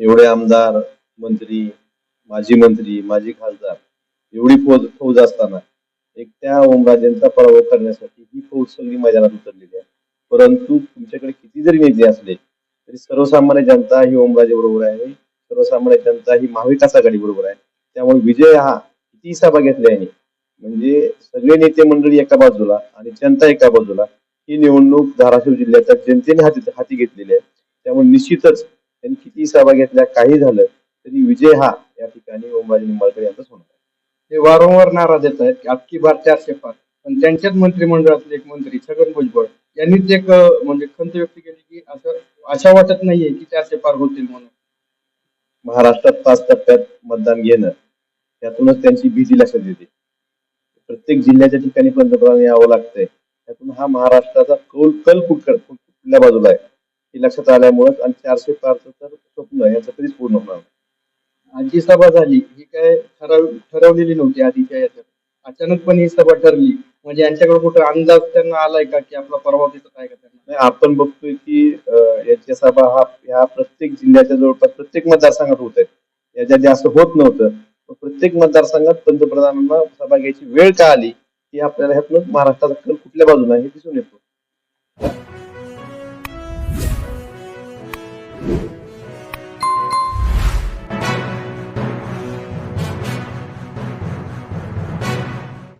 एवढे आमदार मंत्री माजी मंत्री माजी खासदार एवढी फौज फौज असताना एक त्या ओमराजेंचा पराभव करण्यासाठी ही फौज सगळी मैदानात उतरलेली आहे. परंतु तुमच्याकडे किती जरी नेते असले तरी सर्वसामान्य जनता ही ओमराजे बरोबर आहे. सर्वसामान्य जनता ही महाविकास आघाडी बरोबर आहे. त्यामुळे विजय हा किती सभा घेतली आहे म्हणजे सगळे नेते मंडळी एका बाजूला आणि जनता एका बाजूला ही निवडणूक धाराशिव जिल्ह्याच्या जनतेने हाती हाती घेतलेली आहे. त्यामुळे निश्चितच त्यांनी किती सभा घेतल्या काही झालं तरी विजय हा या ठिकाणी ओमराजे निंबाळकर यांचाच होणार ते वारंवार नारा देत आहेत की अख्खी बार चारशे पाच पण त्यांच्याच मंत्रिमंडळातले एक मंत्री छगन भुजबळ यांनीच एक म्हणजे खंत व्यक्त केली की असं आशा वाटत नाहीये की चारशे पार होतील म्हणून. महाराष्ट्रात पाच टप्प्यात मतदान घेणं त्यातूनच त्यांची भीती लक्षात येते. प्रत्येक जिल्ह्याच्या ठिकाणी पंतप्रधान यावं लागतंय. त्यातून हा महाराष्ट्राचा कौल कल कुठल्या बाजूला आहे. हे लक्षात आल्यामुळेच आणि चारशे पारचं तर स्वप्न याचं कधीच पूर्ण होणार नाही. जी सभा झाली ही काय ठराव ठरवलेली नव्हती आधीच्या याच्यात. अचानकपणे ही सभा ठरली. म्हणजे यांच्याकडे कुठं अंदाज त्यांना आलाय का की आपला परवा तिथं काय का त्यांना? आपण बघतोय की याच्या सभा हा ह्या प्रत्येक जिल्ह्याच्या जवळपास प्रत्येक मतदारसंघात होत आहेत याच्या जास्त होत नव्हतं प्रत्येक मतदारसंघात पंतप्रधानांना सभा घ्यायची वेळ का आली ही आपल्याला ह्यातनं महाराष्ट्राचा कल कुठल्या बाजूला हे दिसून येतो.